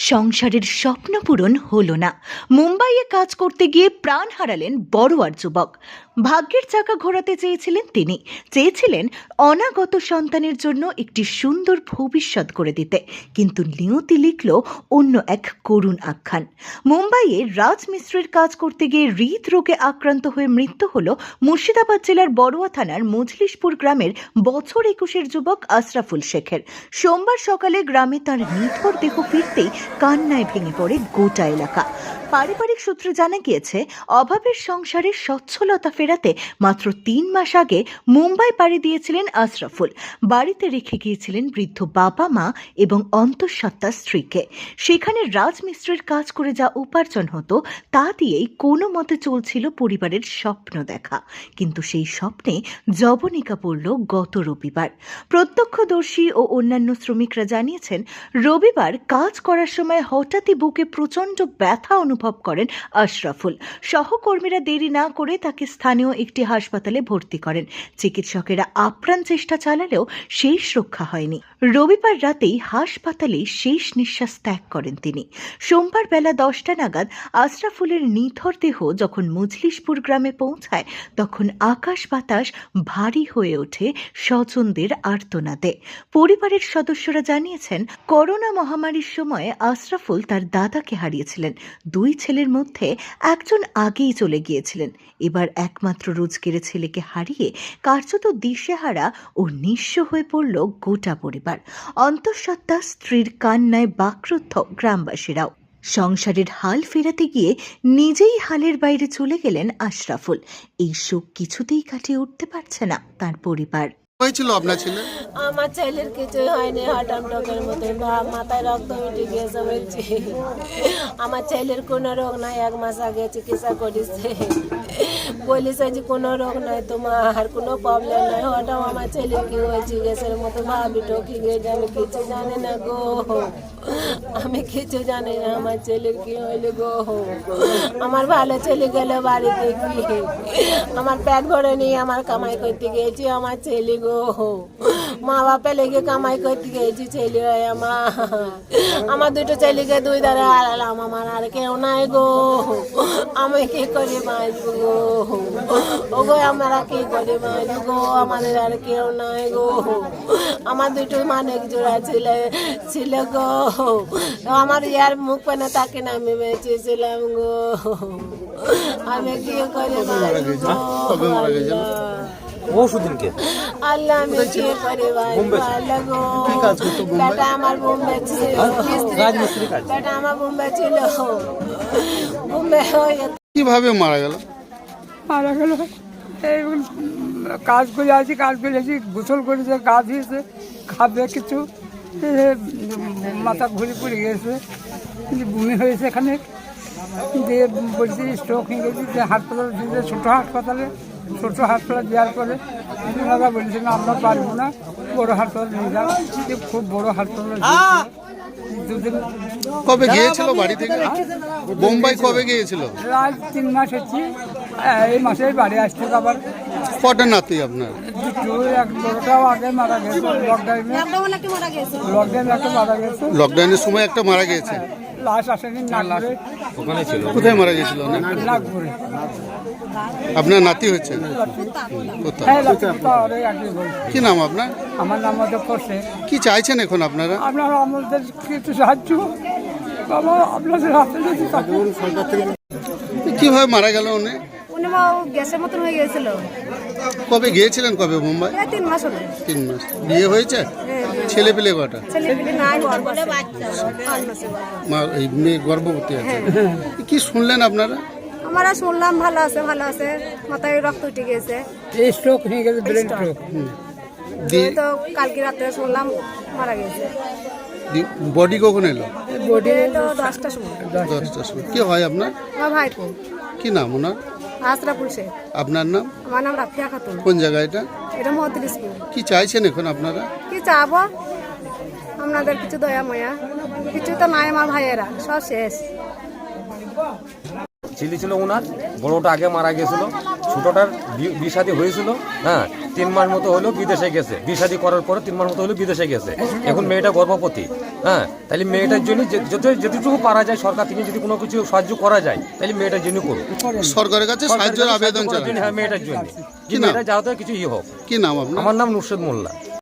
সংসারের স্বপ্ন পূরণ হলো না। মুম্বাইয়ে কাজ করতে গিয়ে প্রাণ হারালেন বড়োয়ার যুবক। ভাগ্যের চাকা ঘোরাতে চেয়েছিলেন তিনি। চেয়েছিলেন অনাগত সন্তানের জন্য একটি সুন্দর ভবিষ্যৎ করে দিতে। কিন্তু নিয়তি লিখল অন্য এক করুণ আখ্যান। মুম্বাইয়ে রাজমিস্ত্রির কাজ করতে গিয়ে হৃদরোগে আক্রান্ত হয়ে মৃত্যু হল মুর্শিদাবাদ জেলার বড়ুয়া থানার মজলিশপুর গ্রামের বছর একুশের যুবক আশরাফুল শেখের। সোমবার সকালে গ্রামে তার নিথর দেহ ফিরতেই কান্নায় ভেঙে পড়ে গোটা এলাকা। পারিবারিক সূত্রে জানা গিয়েছে, অভাবের সংসারে সচ্ছলতা ফেরাতে মাত্র তিন মাস আগে মুম্বাই পাড়ি দিয়েছিলেন আশরাফুল। বাড়িতে রেখে গিয়েছিলেন বৃদ্ধ বাবা মা এবং অন্তঃসত্ত্বা স্ত্রীকে। সেখানে রাজমিস্ত্রির কাজ করে যা উপার্জন হতো, তা দিয়েই কোনো মতে চলছিল পরিবারের স্বপ্ন দেখা। কিন্তু সেই স্বপ্নে জবনিকা পড়ল গত রবিবার। প্রত্যক্ষদর্শী ও অন্যান্য শ্রমিকরা জানিয়েছেন, রবিবার কাজ করার সময় হঠাৎই বুকে প্রচণ্ড ব্যথা অনুভব করেন আশরাফুল। সহকর্মীরা দেরি না করে তাকে স্থানীয় একটি হাসপাতালে ভর্তি করেন। চিকিৎসকেরা আপ্রাণ চেষ্টা চালালেও শেষ রক্ষা হয়নি। রবিবার রাতেই হাসপাতালে শেষ নিঃশ্বাস ত্যাগ করেন তিনি। সোমবার বেলা দশটা নাগাদ আশরাফুলের নিথর দেহ যখন মজলিশপুর গ্রামে পৌঁছায়, তখন আকাশ বাতাস ভারী হয়ে ওঠে স্বজনদের আর্তনাদে। পরিবারের সদস্যরা জানিয়েছেন, করোনা মহামারীর সময়ে আশরাফুল তার দাদাকে হারিয়েছিলেন। দুই ছেলের মধ্যে একজন আগেই চলে গিয়েছিলেন। এবার একমাত্র রোজগেরে ছেলেকে হারিয়ে কার্যত দিশেহারা ও নিঃস্ব হয়ে পড়ল গোটা পরিবার। অন্তঃসত্ত্বা স্ত্রীর কান্নায় বাকরুদ্ধ গ্রামবাসীরাও। সংসারের হাল ফেরাতে গিয়ে নিজেই হালের বাইরে চলে গেলেন আশরাফুল। এই শোক কিছুতেই কাটিয়ে উঠতে পারছে না তার পরিবার। হয়েছিল আপনার ছেলে? আমার ছেলের কিছুই হয়নি হঠাৎ টকের মতো। মাথায় রক্ত উঠে গিয়েছে বলছি। আমার ছেলের কোনো রোগ নাই, এক মাস আগে চিকিৎসা করেছে। বলেছে যে কোনো রোগ নাই তোমার কোনো প্রবলেম নাই। হঠাৎ আমার ছেলে কি হয়েছে, গেছে মতো ভাবি টকি গেছে, আমি কিছু জানি না গো। আমি কিছু জানি না, আমার ছেলের কি হইল গো? আমার ভালো ছেলে গেল বাড়িতে কি আমার পেট ভরে নিয়ে আমার কামাই করতে গেছি আমার ছেলে গো। মা বাপে লেগে কামাই করতে গেছি ছেলে আমার। আমার দুটো ছেলেকে দুই ধারে আড়ালাম আমার আর কেউ নাই গো। আমি কি করে বাঁচবো গো? ও গো আমরা কি করে বাঁচবো? গো আমাদের আর কেউ নাই গো। আমার দুটো মানিক জোড়া ছিল ছিল গো। আমার ইয়ার মুখ পেনে তাকে না আমি বেঁচেছিলাম গো। আমি কি করে বাঁচবো? মারা গেছিল? আল্লাহ আমি কি করে আল্লাহ গো। কাজ বেটা আমার বোম্বে ছিল। বেটা আমার বোম্বে ছিল। বোম্বে হয়ে কীভাবে মারা গেল? মারা গেল। এই কাজ করে আছি কাজ করে আছি গোসল করেছে গা দিয়েছে খাবে কিছু। মাথা ঘুরে পড়ে গেছে। কিন্তু বমি হয়েছে এখানে। দিয়ে বলছি স্ট্রোক হয়ে গেছে যে হাসপাতালে দিয়েছে ছোটো হাসপাতালে ছোটো হাসপাতালে দেওয়ার পরে ওনারা বলছেন আমরা পারব না। বড়ো হাসপাতাল নিয়ে যাও। দিয়ে খুব বড়ো হাসপাতাল দুদিন কবে গিয়েছিল বাড়ি থেকে? বোম্বাই কবে গিয়েছিল? প্রায় তিন মাস হচ্ছে। এই মাসে বাড়ি আসতে আবার কটা নাতি আপনার? দুটো এক বড়টাও আগে মারা গেছে লকডাউনে লকডাউনে একটা মারা গেছে। লকডাউনের সময় একটা মারা গেছে? লাশ আসেনি নাগপুরে। ওখানে কোথায় মারা গেছিল? আপনার নাতি হচ্ছে কোথায়? হ্যাঁ। কি নাম আপনার? আমার নাম কি চাইছেন এখন আপনারা? আপনারা আমাদের কিছু সাহায্য বাবা আপনাদের হাতে যদি থাকে। কীভাবে মারা গেল উনি? মা গ্যাসের মতন হয়ে গেছিল কবে গিয়েছিলেন কবে মুম্বাই? এই তিন মাস হলো। তিন মাস। বিয়ে হয়েছে? ছেলে পেলে কটা? ছেলে পিলে নাই ঘর বসে পাঁচ মাসে। মা এই মেয়ে গর্ভবতী আছে। কি শুনলেন আপনারা? আমরা শুনলাম ভালো আছে ভালো আছে। মাথায় রক্ত উঠে গেছে এই স্ট্রোক হয়ে গেছে ব্রেন স্ট্রোক দিয়ে তো কালকে রাত্রে শুনলাম মারা গেছে বডি কখন এলো? বডি তো দশটার সময়। দশটার সময়। কি হয় আপনার? আমার ভাইপো। কি নাম ওনার? আশরা পুলিশে আপনার নাম? আমার নাম রাফিয়া খাতুন। কোন জায়গা এটা? এটা মহতিরিশপুর। কি চাইছেন এখন আপনারা? কি চাবো? আপনাদের কিছু দয়া ময়া। কিছু তো নাই আমার ভাইয়েরা সব শেষ। ছেলে ছিল ওনার বড়টা আগে মারা গেছিল। ছোটটার বি- বিষাদি হয়েছিল হ্যাঁ তিন মাস মতো হলো বিদেশে গেছে। বিষাদি করার পরে তিন মাস মতো হলো বিদেশে গেছে। এখন মেয়েটা গর্ভবতী হ্যাঁ তাহলে মেয়েটার জন্য যত যেটুকু পারা যায় সরকার থেকে যদি কোনো কিছু সাহায্য করা যায় তাহলে মেয়েটার জন্য করুক সরকারের কাছে সাহায্যের আবেদন হ্যাঁ মেয়েটার জন্য? মেয়েটা যাতে কিছু ইয়ে হোক। কি নাম আমার নাম নুরশেদ মোল্লা।